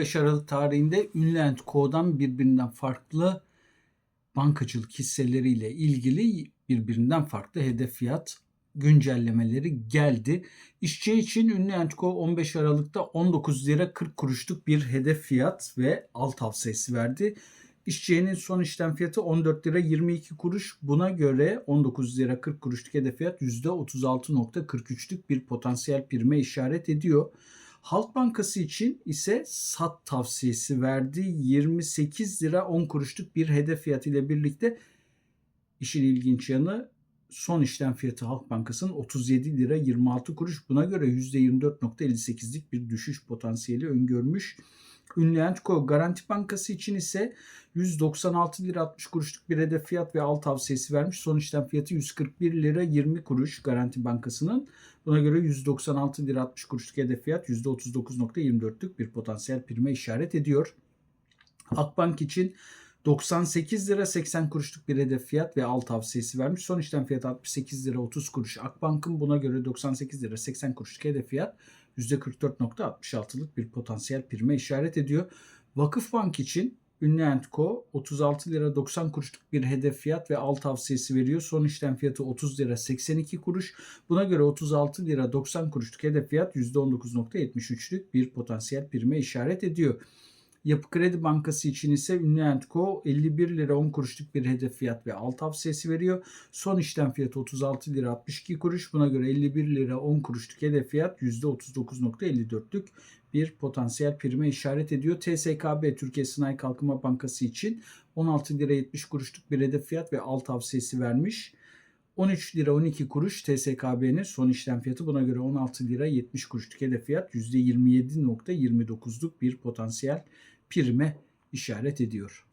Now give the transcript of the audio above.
5 Aralık tarihinde Ünlü Co'dan birbirinden farklı bankacılık hisseleriyle ilgili birbirinden farklı hedef fiyat güncellemeleri geldi. İşçi için Ünlü Co 15 Aralık'ta 19 lira 40 kuruşluk bir hedef fiyat ve al tavsiyesi verdi. İşçinin son işlem fiyatı 14 lira 22 kuruş. Buna göre 19 lira 40 kuruşluk hedef fiyat %36.43'lük bir potansiyel prime işaret ediyor. Halk Bankası için ise sat tavsiyesi verdi. 28 lira 10 kuruşluk bir hedef fiyatı ile birlikte işin ilginç yanı son işlem fiyatı Halk Bankası'nın 37 lira 26 kuruş. Buna göre %24.58'lik bir düşüş potansiyeli öngörmüş. Ünlü Co Garanti Bankası için ise 196 lira 60 kuruşluk bir hedef fiyat ve al tavsiyesi vermiş. Son işlem fiyatı 141 lira 20 kuruş Garanti Bankası'nın. Buna göre 196 lira 60 kuruşluk hedef fiyat %39.24'lük bir potansiyel prime işaret ediyor. Akbank için 98 lira 80 kuruşluk bir hedef fiyat ve al tavsiyesi vermiş. Son işlem fiyatı 68 lira 30 kuruş. Akbank'ın buna göre 98 lira 80 kuruşluk hedef fiyat %44.66'lık bir potansiyel prime işaret ediyor. Vakıfbank için Ünlü Co 36 lira 90 kuruşluk bir hedef fiyat ve al tavsiyesi veriyor. Son işlem fiyatı 30 lira 82 kuruş. Buna göre 36 lira 90 kuruşluk hedef fiyat %19.73'lük bir potansiyel prime işaret ediyor. Yapı Kredi Bankası için ise Ünlü Co 51 lira 10 kuruşluk bir hedef fiyat ve al tavsiyesi veriyor. Son işlem fiyatı 36 lira 62 kuruş. Buna göre 51 lira 10 kuruşluk hedef fiyat %39.54'lük bir potansiyel prime işaret ediyor. TSKB Türkiye Sanayi Kalkınma Bankası için 16 lira 70 kuruşluk bir hedef fiyat ve al tavsiyesi vermiş. 13 lira 12 kuruş TSKB'nin son işlem fiyatı buna göre 16 lira 70 kuruşluk hedef fiyat %27.29'luk bir potansiyel prime işaret ediyor.